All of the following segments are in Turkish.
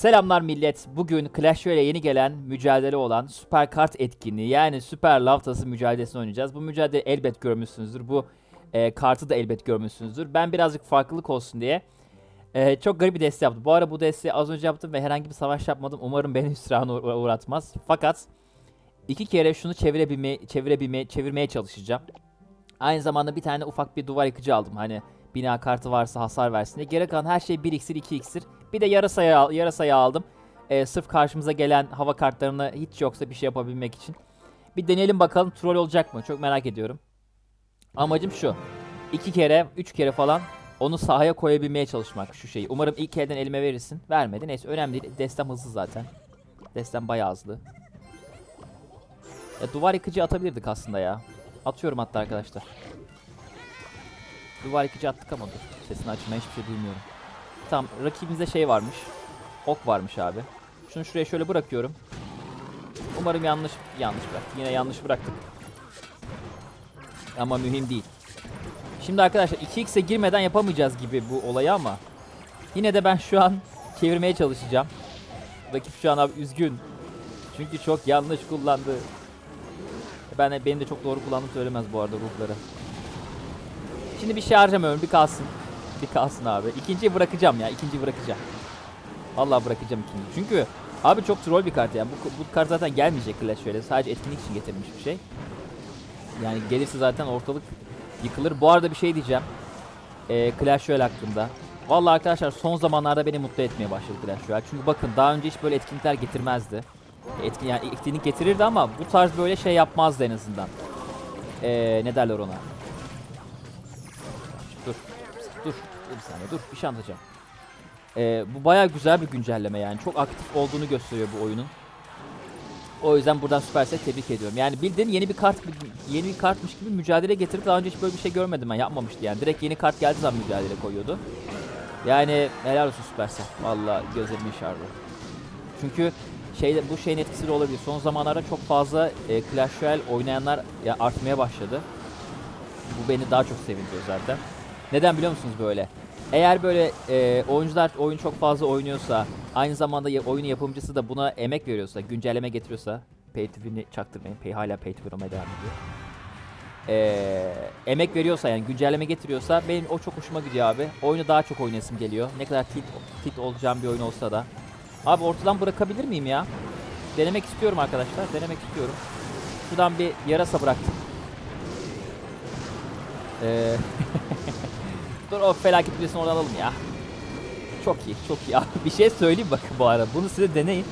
Selamlar millet. Bugün Clash Royale'e yeni gelen mücadele olan Süper Kart etkinliği yani Süper Laftası mücadelesini oynayacağız. Bu mücadele elbet görmüşsünüzdür. Bu e, kartı da elbet görmüşsünüzdür. Ben birazcık farklılık olsun diye e, çok garip bir deste yaptım. Bu ara bu desteği az önce yaptım ve herhangi bir savaş yapmadım. Umarım beni hüsrana uğra- uğratmaz. Fakat iki kere şunu çevirebilmeye, çevirebilmeye, çevirmeye çalışacağım. Aynı zamanda bir tane ufak bir duvar yıkıcı aldım. Hani bina kartı varsa hasar versin diye. Geri kalan her şey 1 iksir 2 iksir. Bir de al- yarasaya aldım. Ee, sırf karşımıza gelen hava kartlarını hiç yoksa bir şey yapabilmek için. Bir deneyelim bakalım troll olacak mı? Çok merak ediyorum. Amacım şu. iki kere, üç kere falan onu sahaya koyabilmeye çalışmak şu şeyi. Umarım ilk elden elime verirsin. Vermedi. Neyse önemli değil. Destem hızlı zaten. Destem bayağı hızlı. Ya, duvar yıkıcı atabilirdik aslında ya. Atıyorum hatta arkadaşlar. Duvar yıkıcı attık ama dur. Sesini açma hiçbir şey duymuyorum. Tamam rakibimizde şey varmış. Ok varmış abi. Şunu şuraya şöyle bırakıyorum. Umarım yanlış yanlış bıraktık. Yine yanlış bıraktık. Ama mühim değil. Şimdi arkadaşlar 2x'e girmeden yapamayacağız gibi bu olayı ama yine de ben şu an çevirmeye çalışacağım. Rakip şu an abi üzgün. Çünkü çok yanlış kullandı. Ben de, benim de çok doğru kullandığımı söylemez bu arada ruhları. Şimdi bir şey harcamıyorum. Bir kalsın. Bir kalsın abi. İkinciyi bırakacağım ya. ikinciyi bırakacağım. Vallahi bırakacağım ikinciyi. Çünkü abi çok troll bir kart yani. Bu, bu kart zaten gelmeyecek Clash şöyle. Sadece etkinlik için getirilmiş bir şey. Yani gelirse zaten ortalık yıkılır. Bu arada bir şey diyeceğim. Ee, Clash Royale hakkında. Vallahi arkadaşlar son zamanlarda beni mutlu etmeye başladı Clash Royale. Çünkü bakın daha önce hiç böyle etkinlikler getirmezdi. Etkin, yani etkinlik getirirdi ama bu tarz böyle şey yapmazdı en azından. Ee, ne derler ona? Dur. Dur. Bir saniye dur. Bir şey anlatacağım. Ee, bu bayağı güzel bir güncelleme yani. Çok aktif olduğunu gösteriyor bu oyunun. O yüzden buradan Supercell tebrik ediyorum. Yani bildiğin yeni bir kart yeni bir kartmış gibi mücadele getirip daha önce hiç böyle bir şey görmedim ben. Yapmamıştı yani. Direkt yeni kart geldiği zaman mücadele koyuyordu. Yani helal olsun Supercell. Valla gözlerimi yaşardı. Çünkü şey bu şeyin etkisiyle olabilir. Son zamanlarda çok fazla e, Clash Royale oynayanlar ya, artmaya başladı. Bu beni daha çok sevindiriyor zaten. Neden biliyor musunuz böyle? Eğer böyle e, oyuncular oyun çok fazla oynuyorsa, aynı zamanda ya, oyunun yapımcısı da buna emek veriyorsa, güncelleme getiriyorsa, pay to win'i çaktırmayın, pay hala pay to win olmaya devam ediyor. E, emek veriyorsa yani güncelleme getiriyorsa benim o çok hoşuma gidiyor abi. Oyunu daha çok oynayasım geliyor. Ne kadar tit, tit olacağım bir oyun olsa da. Abi ortadan bırakabilir miyim ya? Denemek istiyorum arkadaşlar, denemek istiyorum. Şuradan bir yarasa bıraktım. Ee, Dur o felaket videosunu oradan alalım ya. Çok iyi, çok iyi. Abi bir şey söyleyeyim bakın bu arada. Bunu size deneyin.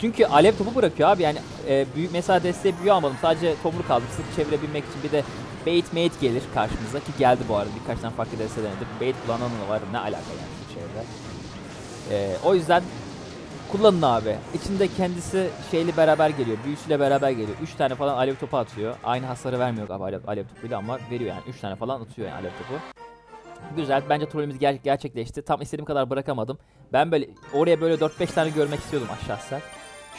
Çünkü alev topu bırakıyor abi yani e, büyük mesela desteği büyü almadım. Sadece tomruk aldım sırf çevirebilmek için bir de bait mate gelir karşımıza ki geldi bu arada birkaç tane farklı deste denedim. Bait kullanan var ne alaka yani şu çevrede. E, o yüzden kullanın abi. İçinde kendisi şeyle beraber geliyor. Büyüsüyle beraber geliyor. 3 tane falan alev topu atıyor. Aynı hasarı vermiyor galiba alev, alev topuyla ama veriyor yani. 3 tane falan atıyor yani alev topu. Güzel. Bence trollümüz ger- gerçekleşti. Tam istediğim kadar bırakamadım. Ben böyle oraya böyle 4-5 tane görmek istiyordum şahsen.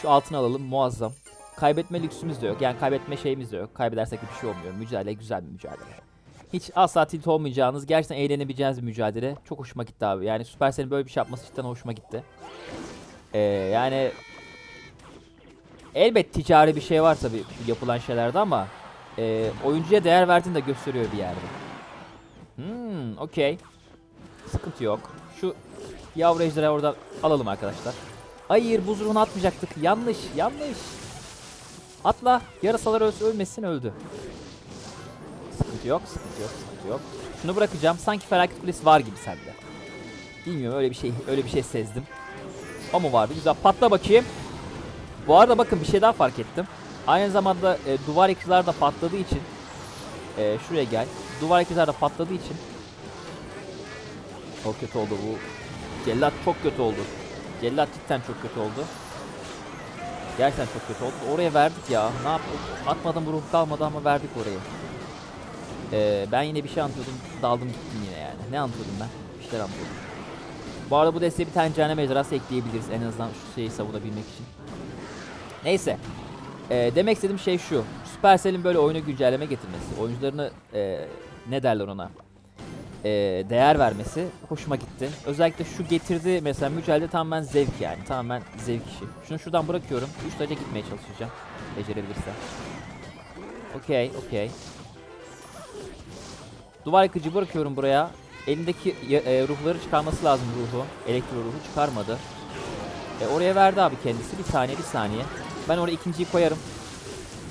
Şu altını alalım. Muazzam. Kaybetme lüksümüz de yok. Yani kaybetme şeyimiz de yok. Kaybedersek de bir şey olmuyor. Mücadele güzel bir mücadele. Hiç asla tilt olmayacağınız, gerçekten eğlenebileceğiniz bir mücadele. Çok hoşuma gitti abi. Yani Supercell'in böyle bir şey yapması cidden hoşuma gitti. Ee, yani elbet ticari bir şey var tabi yapılan şeylerde ama e, oyuncuya değer verdiğini de gösteriyor bir yerde. Hmm, okey. Sıkıntı yok. Şu yavru ejderi oradan alalım arkadaşlar. Hayır buz atmayacaktık. Yanlış, yanlış. Atla. Yarasalar ölsün, ölmesin öldü. Sıkıntı yok, sıkıntı yok, sıkıntı yok. Şunu bırakacağım. Sanki felaket kulesi var gibi sende. Bilmiyorum öyle bir şey, öyle bir şey sezdim. O mu vardı? Güzel. Patla bakayım. Bu arada bakın bir şey daha fark ettim. Aynı zamanda e, duvar yıkıcılar da patladığı için e, şuraya gel. Duvar yıkıcılar da patladığı için çok kötü oldu bu. Cellat çok kötü oldu. Cellat cidden çok kötü oldu. Gerçekten çok kötü oldu. Oraya verdik ya. Ne yaptık? Atmadan ruh kalmadı ama verdik oraya. Ee, ben yine bir şey anlatıyordum. Daldım gittim yine yani. Ne anlatıyordum ben? Bir şeyler anlatıyordum. Bu arada bu desteğe bir tane cehennem ejderhası ekleyebiliriz. En azından şu şeyi savunabilmek için. Neyse. Ee, demek istediğim şey şu. Supercell'in böyle oyunu güncelleme getirmesi. Oyuncularını ee, ne derler ona? e, değer vermesi hoşuma gitti. Özellikle şu getirdi mesela mücadele tamamen zevk yani. Tamamen zevk işi. Şunu şuradan bırakıyorum. 3 taca gitmeye çalışacağım. Becerebilirsem. Okey, okey. Duvar yıkıcı bırakıyorum buraya. Elindeki e, ruhları çıkarması lazım ruhu. Elektro ruhu çıkarmadı. E, oraya verdi abi kendisi. Bir saniye, bir saniye. Ben oraya ikinciyi koyarım.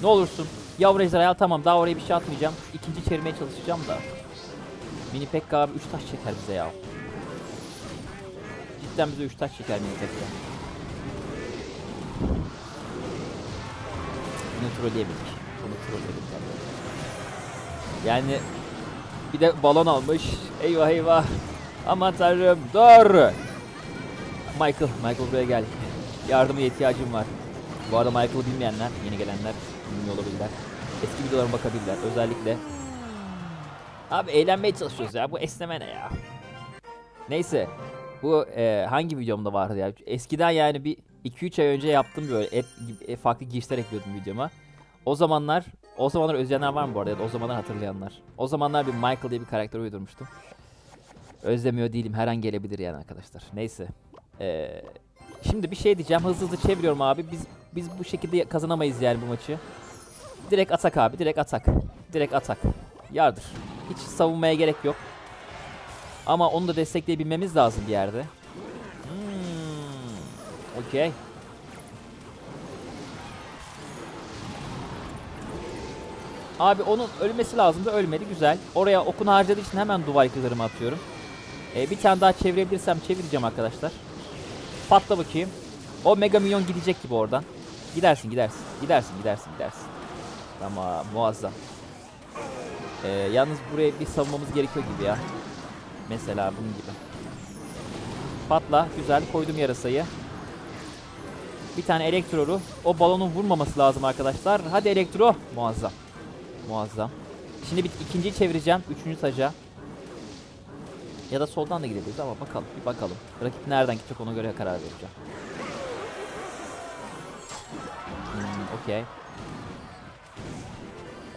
Ne olursun. Yavru ejderha tamam daha oraya bir şey atmayacağım. Şu ikinci çevirmeye çalışacağım da. Mini Pekka abi 3 taş çeker bize ya. Cidden bize 3 taş çeker Mini Pekka. Bunu trolleyemedik. Bunu trolleyemedik. Yani bir de balon almış. Eyvah eyvah. Aman tanrım dur. Michael, Michael buraya gel. Yardıma ihtiyacım var. Bu arada Michael'ı bilmeyenler, yeni gelenler bilmiyor olabilirler. Eski videolarıma bakabilirler. Özellikle Abi eğlenmeye çalışıyoruz ya. Bu esneme ne ya? Neyse. Bu e, hangi videomda vardı ya? Eskiden yani bir 2-3 ay önce yaptım böyle hep e, farklı girişler ekliyordum videoma. O zamanlar, o zamanlar özleyenler var mı bu arada ya da o zamanlar hatırlayanlar? O zamanlar bir Michael diye bir karakter uydurmuştum. Özlemiyor değilim. Her an gelebilir yani arkadaşlar. Neyse. Ee, şimdi bir şey diyeceğim. Hızlı hızlı çeviriyorum abi. Biz biz bu şekilde kazanamayız yani bu maçı. Direkt atak abi. Direkt atak. Direkt atak. Yardır. Hiç savunmaya gerek yok. Ama onu da destekleyebilmemiz lazım bir yerde. Hmm. Okey. Abi onun ölmesi lazım da ölmedi. Güzel. Oraya okunu harcadığı için hemen duvar yıkılarımı atıyorum. Ee, bir tane daha çevirebilirsem çevireceğim arkadaşlar. Patla bakayım. O mega milyon gidecek gibi oradan. Gidersin gidersin. Gidersin gidersin gidersin. Tamam muazzam. Ee, yalnız buraya bir savunmamız gerekiyor gibi ya. Mesela bunun gibi. Patla. Güzel. Koydum yarasayı. Bir tane elektroru. O balonun vurmaması lazım arkadaşlar. Hadi elektro. Muazzam. Muazzam. Şimdi bir ikinciyi çevireceğim. Üçüncü taca. Ya da soldan da gidebiliriz ama bakalım. Bir bakalım. Rakip nereden gidecek ona göre karar vereceğim. Hmm, Okey.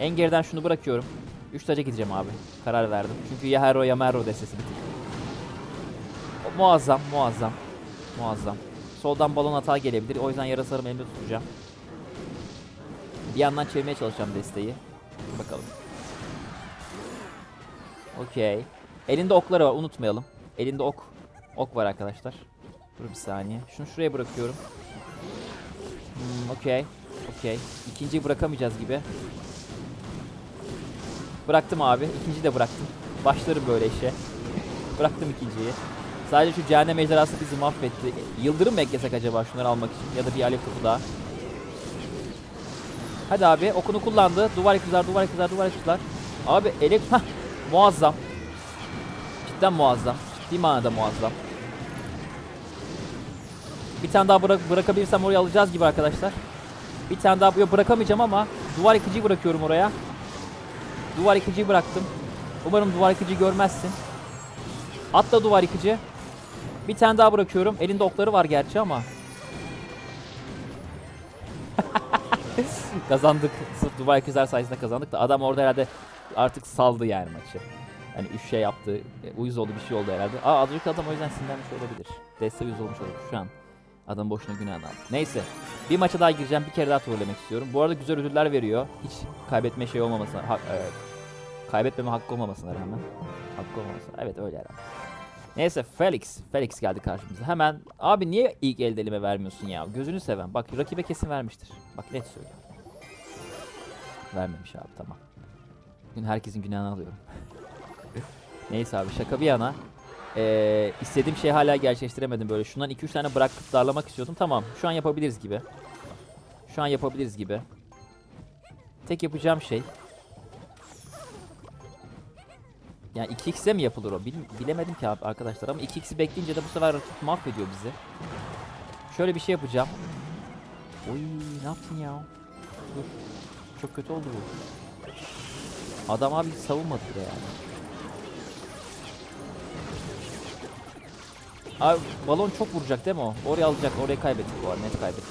En geriden şunu bırakıyorum. 3 taca gideceğim abi. Karar verdim. Çünkü ya Hero ya Merro destesi bir muazzam, muazzam. Muazzam. Soldan balon hata gelebilir. O yüzden yarasarım elimde tutacağım. Bir yandan çevirmeye çalışacağım desteği. Bakalım. Okey. Elinde okları var unutmayalım. Elinde ok. Ok var arkadaşlar. Dur bir saniye. Şunu şuraya bırakıyorum. Hmm, okey. Okey. İkinciyi bırakamayacağız gibi. Bıraktım abi. İkinciyi de bıraktım. Başlarım böyle işe. bıraktım ikinciyi. Sadece şu cehennem ejderhası bizi mahvetti. Yıldırım mı eklesek acaba şunları almak için? Ya da bir alev topu daha. Hadi abi okunu kullandı. Duvar yıkıcılar, duvar yıkıcılar, duvar yıkıcılar. Abi elek... Hah! Muazzam. Cidden muazzam. Ciddi manada muazzam. Bir tane daha bırak bırakabilirsem oraya alacağız gibi arkadaşlar. Bir tane daha yok bırakamayacağım ama duvar yıkıcıyı bırakıyorum oraya. Duvar yıkıcıyı bıraktım. Umarım duvar yıkıcıyı görmezsin. Atla duvar yıkıcı. Bir tane daha bırakıyorum. Elinde okları var gerçi ama. kazandık. Sırf duvar yıkıcılar sayesinde kazandık da adam orada herhalde artık saldı yani maçı. Hani üç şey yaptı. e, Uyuz oldu bir şey oldu herhalde. Aa Adrika adam o yüzden sinirlenmiş olabilir. Deste uyuz olmuş olabilir şu an. Adam boşuna günah aldı. Neyse. Bir maça daha gireceğim. Bir kere daha trollemek istiyorum. Bu arada güzel ödüller veriyor. Hiç kaybetme şey olmamasına, ha- e, kaybetmeme hakkı olmamasına rağmen. Hakkı olmamasına. Evet öyle herhalde. Neyse Felix. Felix geldi karşımıza. Hemen abi niye ilk elde elime vermiyorsun ya? Gözünü seven. Bak rakibe kesin vermiştir. Bak net söylüyorum. Vermemiş abi tamam. Bugün herkesin günahını alıyorum. Neyse abi şaka bir yana. Ee, istediğim şeyi hala gerçekleştiremedim böyle. Şundan 2-3 tane bırakıp darlamak istiyordum. Tamam şu an yapabiliriz gibi. Şu an yapabiliriz gibi. Tek yapacağım şey. Yani 2x'e mi yapılır o? Bil- bilemedim ki abi arkadaşlar ama 2x'i bekleyince de bu sefer rakip mahvediyor bizi. Şöyle bir şey yapacağım. Oy ne yaptın ya? Dur. Çok kötü oldu bu. Adam abi savunmadı bile yani. Abi balon çok vuracak değil mi o? Oraya alacak. Orayı kaybettik bu arada. Net kaybettik.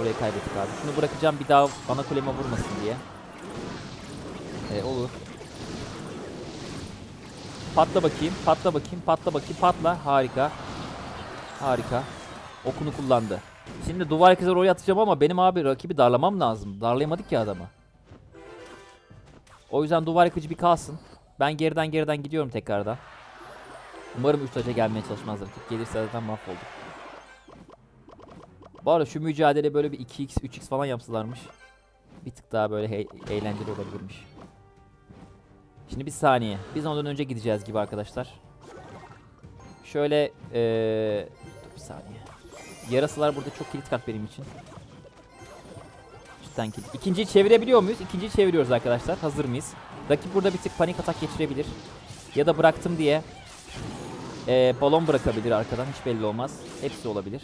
Orayı kaybettik abi. Şunu bırakacağım bir daha ana kuleme vurmasın diye. E, olur. Patla bakayım. Patla bakayım. Patla bakayım. Patla. Harika. Harika. Okunu kullandı. Şimdi duvar kızı oraya atacağım ama benim abi rakibi darlamam lazım. Darlayamadık ya adamı. O yüzden duvar yıkıcı bir kalsın. Ben geriden geriden gidiyorum tekrardan. Umarım 3 taca gelmeye çalışmaz rakip. Gelirse zaten mahvolduk. Bu arada şu mücadele böyle bir 2x 3x falan yapsalarmış. Bir tık daha böyle eğlenceli olabilirmiş. Şimdi bir saniye. Biz ondan önce gideceğiz gibi arkadaşlar. Şöyle eee dur bir saniye. Yarasılar burada çok kilit kart benim için. Cidden kilit. İkinciyi çevirebiliyor muyuz? İkinciyi çeviriyoruz arkadaşlar. Hazır mıyız? Rakip burada bir tık panik atak geçirebilir. Ya da bıraktım diye eee, balon bırakabilir arkadan. Hiç belli olmaz. Hepsi olabilir.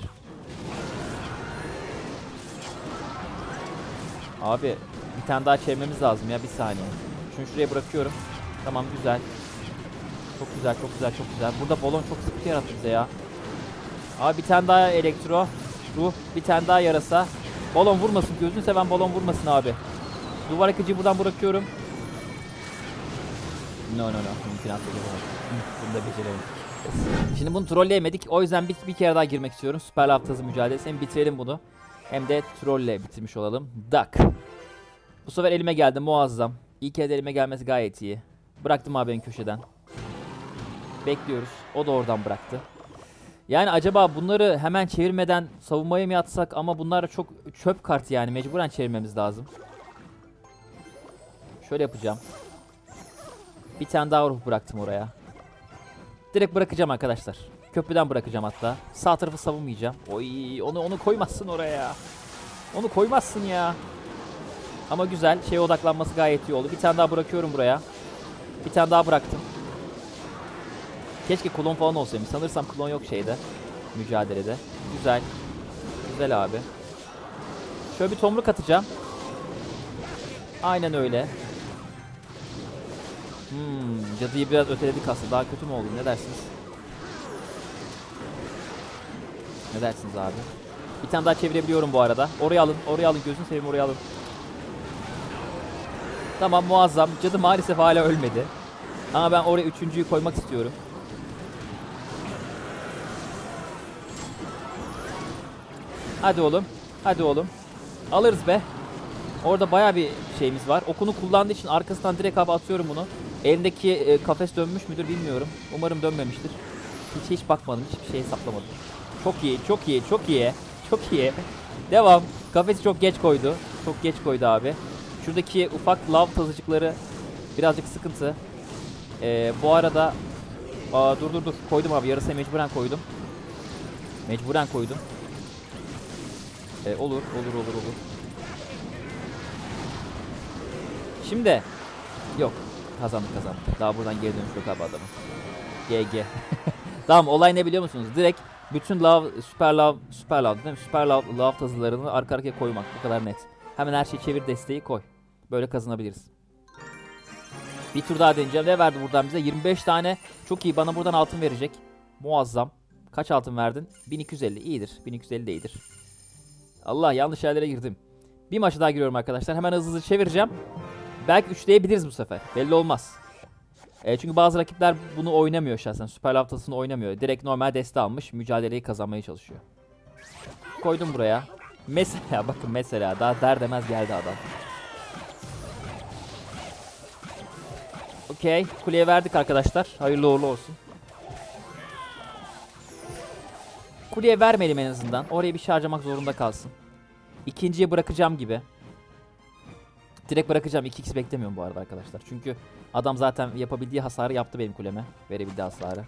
Abi bir tane daha çevirmemiz lazım ya bir saniye. Şunu şuraya bırakıyorum. Tamam güzel. Çok güzel çok güzel çok güzel. Burada balon çok sıkıntı yarattı bize ya. Abi bir tane daha elektro. Ruh bir tane daha yarasa. Balon vurmasın gözünü seven balon vurmasın abi. Duvar akıcıyı buradan bırakıyorum. No no no. Mümkünatı. Bunu da beceremedik. Şimdi bunu trolleyemedik. O yüzden bir, bir kere daha girmek istiyorum. Süper Haftası mücadelesi. Hem bitirelim bunu. Hem de trolle bitirmiş olalım. Duck. Bu sefer elime geldi muazzam. İlk elde elime gelmesi gayet iyi. Bıraktım abi en köşeden. Bekliyoruz. O da oradan bıraktı. Yani acaba bunları hemen çevirmeden savunmaya mı yatsak ama bunlar çok çöp kartı yani mecburen çevirmemiz lazım. Şöyle yapacağım. Bir tane daha ruh bıraktım oraya. Direkt bırakacağım arkadaşlar. Köprüden bırakacağım hatta. Sağ tarafı savunmayacağım. Oy onu onu koymazsın oraya. Onu koymazsın ya. Ama güzel. Şeye odaklanması gayet iyi oldu. Bir tane daha bırakıyorum buraya. Bir tane daha bıraktım. Keşke klon falan olsaymış. Sanırsam klon yok şeyde. Mücadelede. Güzel. Güzel abi. Şöyle bir tomruk atacağım. Aynen öyle. Hmm, cadıyı biraz öteledik aslında. Daha kötü mü oldu? Ne dersiniz? Ne dersiniz abi? Bir tane daha çevirebiliyorum bu arada. Oraya alın, oraya alın. Gözünü seveyim oraya alın. Tamam muazzam. Cadı maalesef hala ölmedi. Ama ben oraya üçüncüyü koymak istiyorum. Hadi oğlum. Hadi oğlum. Alırız be. Orada baya bir şeyimiz var. Okunu kullandığı için arkasından direkt abi atıyorum bunu. Elindeki e, kafes dönmüş müdür bilmiyorum. Umarım dönmemiştir. Hiç hiç bakmadım. Hiçbir şey hesaplamadım. Çok iyi, çok iyi, çok iyi. Çok iyi. Devam. Kafesi çok geç koydu. Çok geç koydu abi. Şuradaki ufak lav tazıcıkları birazcık sıkıntı. Ee, bu arada Aa, dur dur dur koydum abi yarısına mecburen koydum. Mecburen koydum. Ee, olur olur olur olur. Şimdi yok kazandık kazandık. Daha buradan geri dönüş yok abi adamın. GG. tamam olay ne biliyor musunuz? Direkt bütün lav, süper lav, süper lav değil mi? Süper lav, lav tazılarını arka arkaya koymak. Bu kadar net. Hemen her şeyi çevir desteği koy. Böyle kazanabiliriz. Bir tur daha deneyeceğim. Ne verdi buradan bize? 25 tane. Çok iyi. Bana buradan altın verecek. Muazzam. Kaç altın verdin? 1250. İyidir. 1250 de iyidir. Allah yanlış yerlere girdim. Bir maçı daha giriyorum arkadaşlar. Hemen hızlı hızlı çevireceğim. Belki üçleyebiliriz bu sefer. Belli olmaz. E, çünkü bazı rakipler bunu oynamıyor şahsen. Süper haftasını oynamıyor. Direkt normal deste almış. Mücadeleyi kazanmaya çalışıyor. Koydum buraya. Mesela bakın mesela daha der demez geldi adam. Okey. Kuleye verdik arkadaşlar. Hayırlı uğurlu olsun. Kuleye vermeyelim en azından. Oraya bir şey harcamak zorunda kalsın. İkinciye bırakacağım gibi. Direkt bırakacağım. 2x beklemiyorum bu arada arkadaşlar. Çünkü adam zaten yapabildiği hasarı yaptı benim kuleme. Verebildiği hasarı.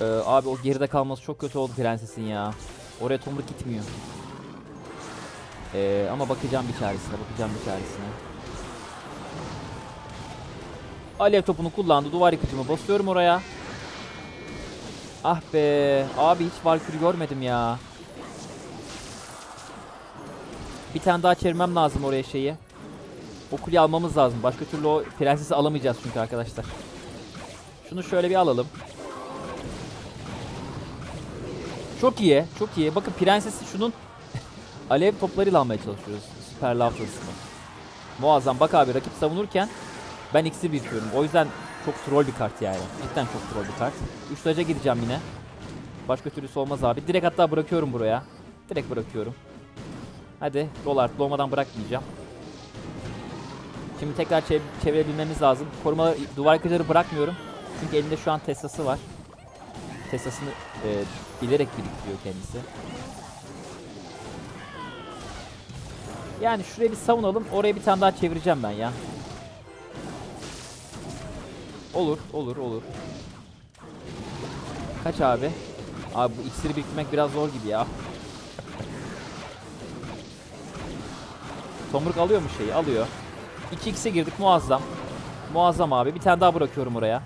Ee, abi o geride kalması çok kötü oldu prensesin ya. Oraya tomruk gitmiyor. Ee, ama bakacağım bir çaresine. Bakacağım bir çaresine. Alev topunu kullandı. Duvar yıkıcımı basıyorum oraya. Ah be. Abi hiç Valkyrie görmedim ya. Bir tane daha çevirmem lazım oraya şeyi. O kuleyi almamız lazım. Başka türlü o prensesi alamayacağız çünkü arkadaşlar. Şunu şöyle bir alalım. Çok iyi, çok iyi. Bakın prensesi şunun alev toplarıyla almaya çalışıyoruz. Süper tılsımı. Muazzam. Bak abi rakip savunurken ben iksir birikiyorum. O yüzden Çok troll bir kart yani. Cidden çok troll bir kart. 3 taca gideceğim yine. Başka türlüsü olmaz abi. Direkt hatta bırakıyorum buraya. Direkt bırakıyorum. Hadi dolar doğmadan bırakmayacağım. Şimdi tekrar çev- çevirebilmemiz lazım. Koruma duvar kırıcıları bırakmıyorum. Çünkü elinde şu an Tesla'sı var. Tesla'sını e, bilerek biriktiriyor kendisi. Yani şuraya bir savunalım. Oraya bir tane daha çevireceğim ben ya. Olur, olur, olur. Kaç abi? Abi bu iksiri biriktirmek biraz zor gibi ya. Tomruk alıyor mu şeyi? Alıyor. 2x'e girdik muazzam. Muazzam abi. Bir tane daha bırakıyorum oraya.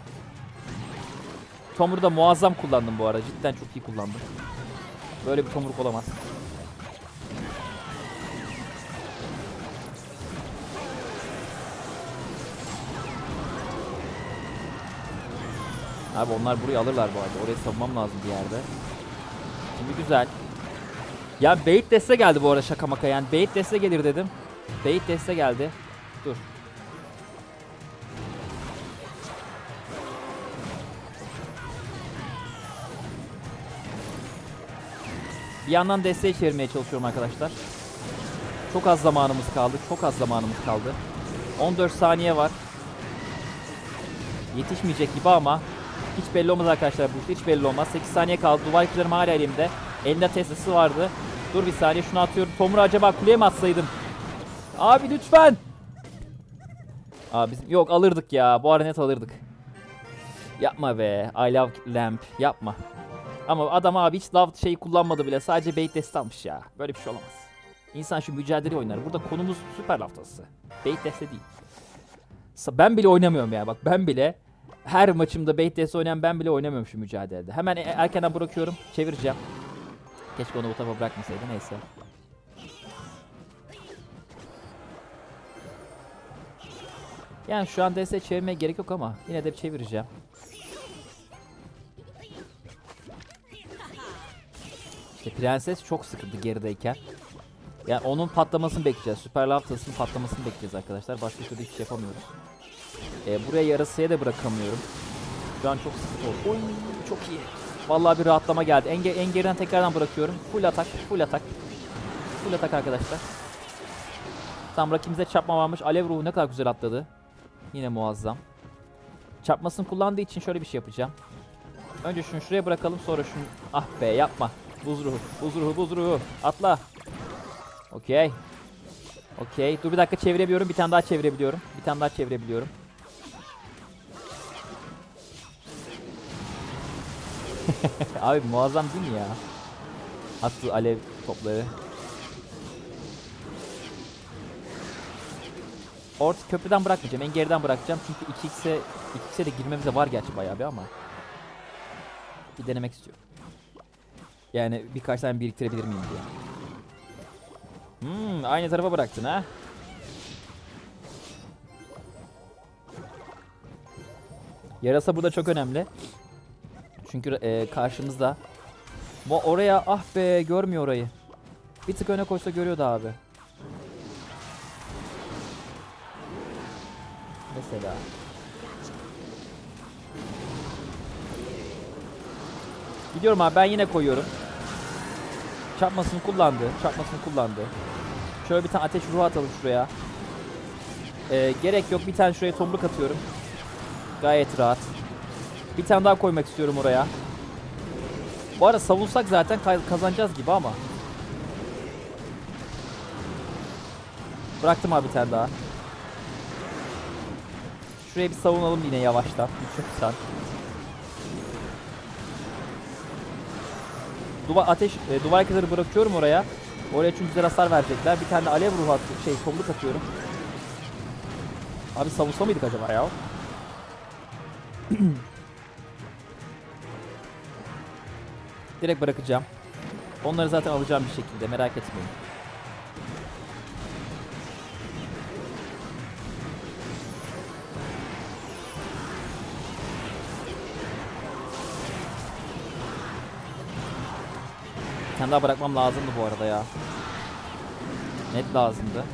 Tomruk'u da muazzam kullandım bu arada. Cidden çok iyi kullandım. Böyle bir tomruk olamaz. Abi onlar burayı alırlar bu arada. Orayı savunmam lazım bir yerde. Şimdi güzel. Ya bait deste geldi bu arada şaka maka yani. Bait deste gelir dedim. Bait deste geldi. Dur. Bir yandan desteği çevirmeye çalışıyorum arkadaşlar. Çok az zamanımız kaldı. Çok az zamanımız kaldı. 14 saniye var. Yetişmeyecek gibi ama hiç belli olmaz arkadaşlar bu işte hiç belli olmaz. 8 saniye kaldı. Duvar kırarım hala elimde. Elinde Tesla'sı vardı. Dur bir saniye şunu atıyorum. Tomru acaba kuleye mi atsaydım? Abi lütfen. Abi bizim yok alırdık ya. Bu ara net alırdık. Yapma be. I love lamp. Yapma. Ama adam abi hiç love şeyi kullanmadı bile. Sadece bait deste almış ya. Böyle bir şey olamaz. İnsan şu mücadele oynar. Burada konumuz süper laftası. Bait deste değil. Ben bile oynamıyorum ya. Bak ben bile her maçımda bait oynayan ben bile oynamıyorum şu mücadelede. Hemen e- erkenden bırakıyorum. Çevireceğim. Keşke onu bu tarafa bırakmasaydı. Neyse. Yani şu an DS çevirmeye gerek yok ama yine de çevireceğim. İşte prenses çok sıkıldı gerideyken. Yani onun patlamasını bekleyeceğiz. Süper Laftas'ın patlamasını bekleyeceğiz arkadaşlar. Başka türlü hiçbir şey yapamıyoruz. Ee, buraya yarasıya da bırakamıyorum. Şu an çok sıkıntı oldu. Oy çok iyi. Vallahi bir rahatlama geldi. En, ge- en geriden tekrardan bırakıyorum. Full atak, full atak. Full atak arkadaşlar. Tam rakibimize çarpma varmış. Alev ruhu ne kadar güzel atladı. Yine muazzam. Çarpmasını kullandığı için şöyle bir şey yapacağım. Önce şunu şuraya bırakalım sonra şunu... Ah be yapma. Buz ruhu, buz ruhu, buz ruhu. Atla. Okey. Okey. Dur bir dakika çevirebiliyorum. Bir tane daha çevirebiliyorum. Bir tane daha çevirebiliyorum. Abi muazzam değil mi ya? Attı alev topları. Orta köprüden bırakmayacağım. En geriden bırakacağım. Çünkü 2x'e 2x'e de girmemize var gerçi bayağı bir ama. Bir denemek istiyorum. Yani birkaç tane biriktirebilir miyim diye. Hmm, aynı tarafa bıraktın ha. Yarasa burada çok önemli. Çünkü e, karşımızda. Bu oraya ah be görmüyor orayı. Bir tık öne koşsa görüyordu abi. Mesela. Gidiyorum abi ben yine koyuyorum. Çarpmasını kullandı. Çarpmasını kullandı. Şöyle bir tane ateş ruhu atalım şuraya. Ee, gerek yok. Bir tane şuraya tomruk atıyorum. Gayet rahat. Bir tane daha koymak istiyorum oraya. Bu arada savunsak zaten kazanacağız gibi ama. Bıraktım abi bir tane daha. Şuraya bir savunalım yine yavaştan. Lütfen. Duvar ateş e, duvar kızarı bırakıyorum oraya. Oraya çünkü güzel hasar verecekler. Bir tane alev ruhu at şey tomruk atıyorum. Abi savunsa mıydık acaba ya? Direkt bırakacağım. Onları zaten alacağım bir şekilde merak etmeyin. Bir daha bırakmam lazımdı bu arada ya. Net lazımdı.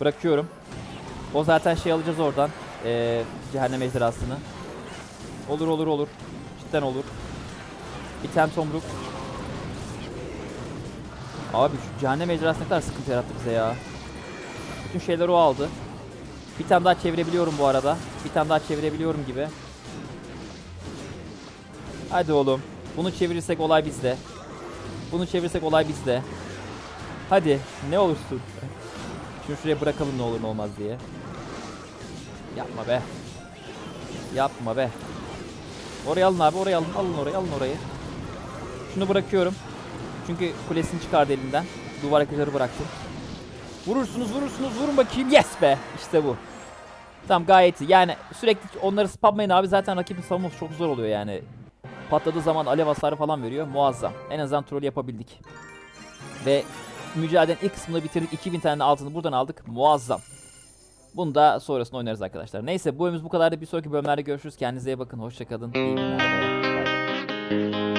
Bırakıyorum. O zaten şey alacağız oradan. Ee, cehennem ejderhasını. Olur olur olur. Cidden olur. İtem tomruk. Abi şu cehennem ejderhası ne kadar sıkıntı yarattı bize ya. Bütün şeyleri o aldı. Bir tane daha çevirebiliyorum bu arada. Bir tane daha çevirebiliyorum gibi. Hadi oğlum. Bunu çevirirsek olay bizde. Bunu çevirirsek olay bizde. Hadi ne olursun. Şunu şuraya bırakalım ne olur ne olmaz diye. Yapma be. Yapma be. Oraya alın abi oraya alın. Alın orayı alın orayı. Şunu bırakıyorum. Çünkü kulesini çıkardı elinden. Duvar akıcıları bıraktım. Vurursunuz vurursunuz vurun bakayım. Yes be. İşte bu. Tamam gayet iyi. Yani sürekli onları spamlayın abi. Zaten rakibin savunması çok zor oluyor yani. Patladığı zaman alev hasarı falan veriyor. Muazzam. En azından troll yapabildik. Ve mücadelenin ilk kısmını bitirdik. 2000 tane altını buradan aldık. Muazzam. Bunu da sonrasında oynarız arkadaşlar. Neyse bu bölümümüz bu kadardı. Bir sonraki bölümlerde görüşürüz. Kendinize iyi bakın. Hoşçakalın. İyi günler. Bye.